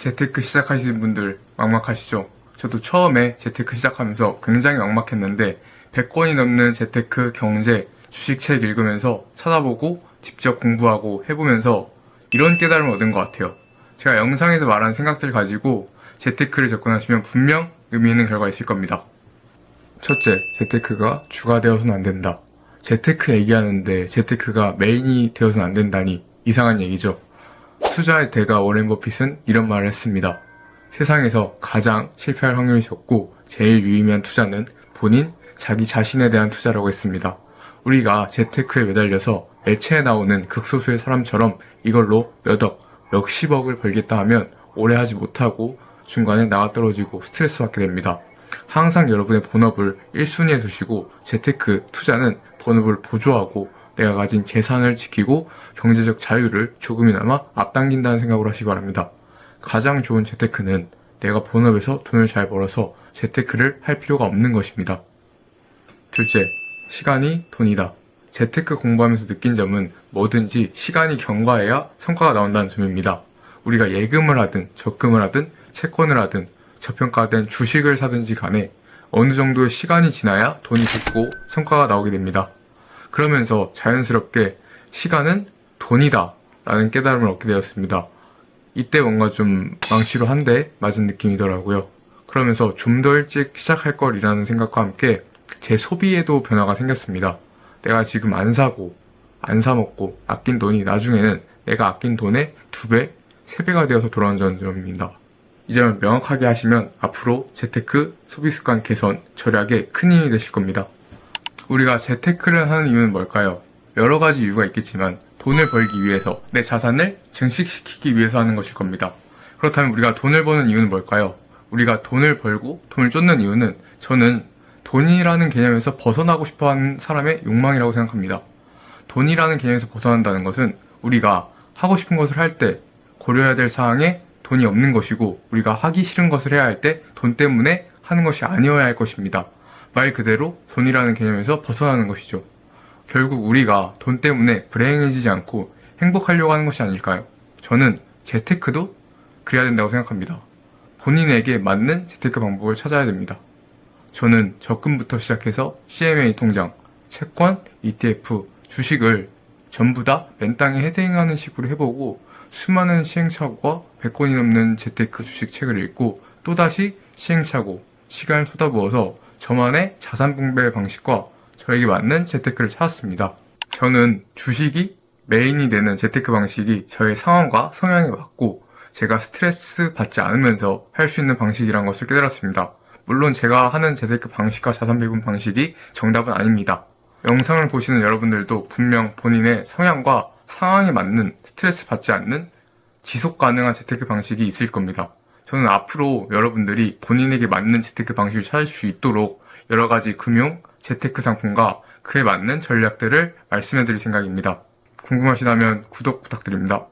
재테크 시작하시는 분들 막막하시죠? 저도 처음에 재테크 시작하면서 굉장히 막막했는데 100권이 넘는 재테크 경제 주식책 읽으면서 찾아보고 직접 공부하고 해보면서 이런 깨달음을 얻은 것 같아요. 제가 영상에서 말한 생각들 가지고 재테크를 접근하시면 분명 의미 있는 결과 있을 겁니다. 첫째, 재테크가 주가 되어서는 안 된다. 재테크 얘기하는데 재테크가 메인이 되어서는 안 된다니 이상한 얘기죠. 투자의 대가 워렌 버핏은 이런 말을 했습니다. 세상에서 가장 실패할 확률이 적고 제일 유의미한 투자는 본인, 자기 자신에 대한 투자라고 했습니다. 우리가 재테크에 매달려서 매체에 나오는 극소수의 사람처럼 이걸로 몇 억, 몇십억을 벌겠다 하면 오래 하지 못하고 중간에 나가 떨어지고 스트레스 받게 됩니다. 항상 여러분의 본업을 1순위에 두시고 재테크 투자는 본업을 보조하고 내가 가진 재산을 지키고 경제적 자유를 조금이나마 앞당긴다는 생각으로 하시기 바랍니다. 가장 좋은 재테크는 내가 본업에서 돈을 잘 벌어서 재테크를 할 필요가 없는 것입니다. 둘째, 시간이 돈이다. 재테크 공부하면서 느낀 점은 뭐든지 시간이 경과해야 성과가 나온다는 점입니다. 우리가 예금을 하든 적금을 하든 채권을 하든 저평가된 주식을 사든지 간에 어느 정도의 시간이 지나야 돈이 붙고 성과가 나오게 됩니다. 그러면서 자연스럽게 시간은 돈이다 라는 깨달음을 얻게 되었습니다. 이때 뭔가 좀 망치로 한 대 맞은 느낌이더라고요. 그러면서 좀 더 일찍 시작할 걸이라는 생각과 함께 제 소비에도 변화가 생겼습니다. 내가 지금 안 사고 안 사먹고 아낀 돈이 나중에는 내가 아낀 돈의 두 배, 세 배가 되어서 돌아온다는 점입니다. 이 점을 명확하게 하시면 앞으로 재테크 소비 습관 개선, 절약에 큰 힘이 되실 겁니다. 우리가 재테크를 하는 이유는 뭘까요? 여러 가지 이유가 있겠지만 돈을 벌기 위해서 내 자산을 증식시키기 위해서 하는 것일 겁니다. 그렇다면 우리가 돈을 버는 이유는 뭘까요? 우리가 돈을 벌고 돈을 쫓는 이유는 저는 돈이라는 개념에서 벗어나고 싶어 하는 사람의 욕망이라고 생각합니다. 돈이라는 개념에서 벗어난다는 것은 우리가 하고 싶은 것을 할 때 고려해야 될 사항에 돈이 없는 것이고 우리가 하기 싫은 것을 해야 할 때 돈 때문에 하는 것이 아니어야 할 것입니다. 말 그대로 돈이라는 개념에서 벗어나는 것이죠. 결국 우리가 돈 때문에 불행해지지 않고 행복하려고 하는 것이 아닐까요? 저는 재테크도 그래야 된다고 생각합니다. 본인에게 맞는 재테크 방법을 찾아야 됩니다. 저는 적금부터 시작해서 CMA 통장, 채권, ETF, 주식을 전부 다 맨땅에 헤딩하는 식으로 해보고 수많은 시행착오와 100권이 넘는 재테크 주식 책을 읽고 또다시 시행착오, 시간을 쏟아부어서 저만의 자산 분배 방식과 저에게 맞는 재테크를 찾았습니다. 저는 주식이 메인이 되는 재테크 방식이 저의 상황과 성향에 맞고 제가 스트레스 받지 않으면서 할 수 있는 방식이란 것을 깨달았습니다. 물론 제가 하는 재테크 방식과 자산 배분 방식이 정답은 아닙니다. 영상을 보시는 여러분들도 분명 본인의 성향과 상황에 맞는 스트레스 받지 않는 지속 가능한 재테크 방식이 있을 겁니다. 저는 앞으로 여러분들이 본인에게 맞는 재테크 방식을 찾을 수 있도록 여러 가지 금융, 재테크 상품과 그에 맞는 전략들을 말씀해 드릴 생각입니다. 궁금하시다면 구독 부탁드립니다.